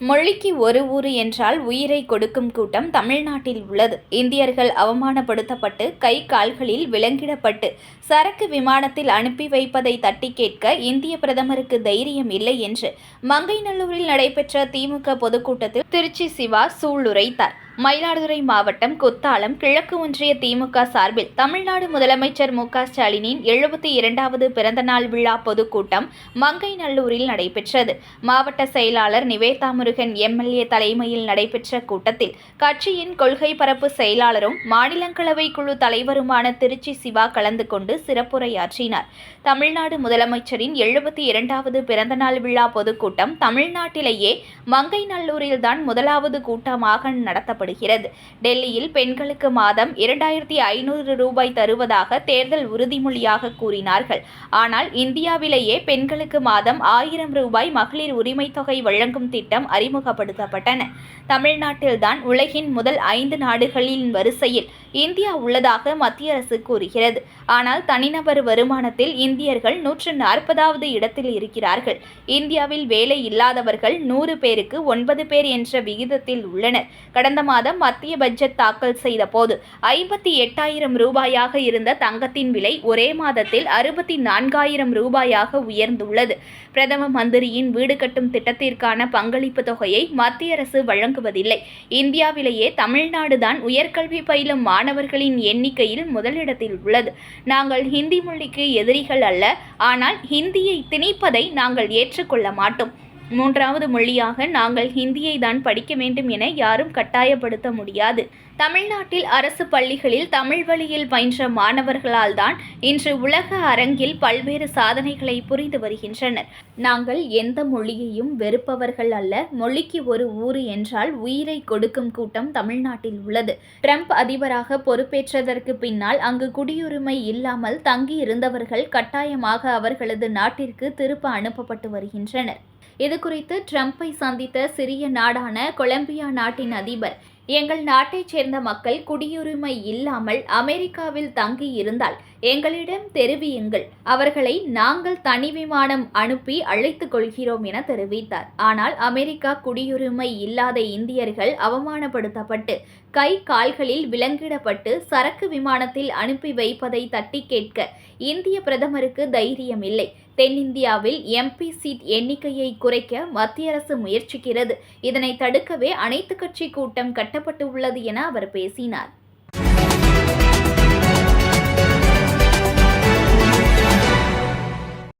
மொழிக்கு ஒரு ஊரு என்றால் உயிரை கொடுக்கும் கூட்டம் தமிழ்நாட்டில் உள்ளது. இந்தியர்கள் அவமானப்படுத்தப்பட்டு கை கால்களில் விலங்கிடப்பட்டு சரக்கு விமானத்தில் அனுப்பி வைப்பதை தட்டி கேட்க இந்திய பிரதமருக்கு தைரியம் இல்லை என்று மங்கைநல்லூரில் நடைபெற்ற திமுக பொதுக்கூட்டத்தில் திருச்சி சிவா சூளுரைத்தார். மயிலாடுதுறை மாவட்டம் குத்தாலம் கிழக்கு ஒன்றிய திமுக சார்பில் தமிழ்நாடு முதலமைச்சர் மு ஸ்டாலினின் எழுபத்தி இரண்டாவது பிறந்தநாள் விழா பொதுக்கூட்டம் மங்கைநல்லூரில் நடைபெற்றது. மாவட்ட செயலாளர் நிவேதா முருகன் எம்எல்ஏ தலைமையில் நடைபெற்ற கூட்டத்தில் கட்சியின் கொள்கை பரப்பு செயலாளரும் மாநிலங்களவை குழு தலைவருமான திருச்சி சிவா கலந்து கொண்டு சிறப்புரையாற்றினார். தமிழ்நாடு முதலமைச்சரின் எழுபத்தி இரண்டாவது பிறந்தநாள் விழா பொதுக்கூட்டம் தமிழ்நாட்டிலேயே மங்கைநல்லூரில்தான் முதலாவது கூட்டமாக நடத்தப்பட்டது. நடத்தப்படுகிறது டெல்லியில் பெண்களுக்கு மாதம் இரண்டாயிரத்தி ஐநூறு ரூபாய் தருவதாக தேர்தல் உறுதிமொழியாக கூறினார்கள். ஆனால் இந்தியாவிலேயே பெண்களுக்கு மாதம் ஆயிரம் ரூபாய் மகளிர் உரிமைத் தொகை வழங்கும் திட்டம் அறிமுகப்படுத்தப்பட்டன. தமிழ்நாட்டில்தான் உலகின் முதல் ஐந்து நாடுகளின் வரிசையில் இந்தியா உள்ளதாக மத்திய அரசு கூறுகிறது. ஆனால் தனிநபர் வருமானத்தில் இந்தியர்கள் நூற்று நாற்பதாவது இடத்தில் இருக்கிறார்கள். இந்தியாவில் வேலை இல்லாதவர்கள் நூறு பேருக்கு ஒன்பது பேர் என்ற விகிதத்தில் உள்ளனர். கடந்த மாதம் மத்திய பட்ஜெட் தாக்கல் செய்த போது ஐம்பத்தி எட்டாயிரம் ரூபாயாக இருந்த தங்கத்தின் விலை ஒரே மாதத்தில் அறுபத்தி நான்காயிரம் ரூபாயாக உயர்ந்துள்ளது. பிரதம மந்திரியின் வீடு கட்டும் திட்டத்திற்கான பங்களிப்பு தொகையை மத்திய அரசு வழங்குவதில்லை. இந்தியாவிலேயே தமிழ்நாடுதான் உயர்கல்வி பயிலும் மாணவர்களின் எண்ணிக்கையில் முதலிடத்தில் உள்ளது. நாங்கள் ஹிந்தி மொழிக்கு எதிரிகள் அல்ல ஆனால் ஹிந்தியை திணிப்பதை நாங்கள் ஏற்றுக்கொள்ள மாட்டோம். மூன்றாவது மொழியாக நாங்கள் ஹிந்தியை தான் படிக்க வேண்டும் என யாரும் கட்டாயப்படுத்த முடியாது. தமிழ்நாட்டில் அரசு பள்ளிகளில் தமிழ் வழியில் பயின்ற மாணவர்களால் தான் இன்று உலக அரங்கில் பல்வேறு சாதனைகளை புரிந்து வருகின்றனர். நாங்கள் எந்த மொழியையும் வெறுப்பவர்கள் அல்ல. மொழிக்கு ஒரு ஊறு என்றால் உயிரை கொடுக்கும் கூட்டம் தமிழ்நாட்டில் உள்ளது. ட்ரம்ப் அதிபராக பொறுப்பேற்றதற்கு பின்னால் அங்கு குடியுரிமை இல்லாமல் தங்கி இருந்தவர்கள் கட்டாயமாக அவர்களது நாட்டிற்கு திருப்ப அனுப்பப்பட்டு வருகின்றனர். இது குறித்து ட்ரம்ப்பை சந்தித்த சிறிய நாடான கொலம்பியா நாட்டின் அதிபர் எங்கள் நாட்டைச் சேர்ந்த மக்கள் குடியுரிமை இல்லாமல் அமெரிக்காவில் தங்கி இருந்தால் எங்களிடம் தெரிவியுங்கள். அவர்களை நாங்கள் தனி விமானம் அனுப்பி அழைத்துக் கொள்கிறோம் என தெரிவித்தார். ஆனால் அமெரிக்கா குடியுரிமை இல்லாத இந்தியர்கள் அவமானப்படுத்தப்பட்டு கை கால்களில் விலங்கிடப்பட்டு சரக்கு விமானத்தில் அனுப்பி வைப்பதை தட்டி கேட்க இந்திய பிரதமருக்கு தைரியம் இல்லை தென்னிந்தியாவில் எம்பி சீட் எண்ணிக்கையை குறைக்க மத்திய அரசு முயற்சிக்கிறது. இதனை தடுக்கவே அனைத்து கட்சி கூட்டம் கட்டப்பட்டு உள்ளது என அவர் பேசினார்.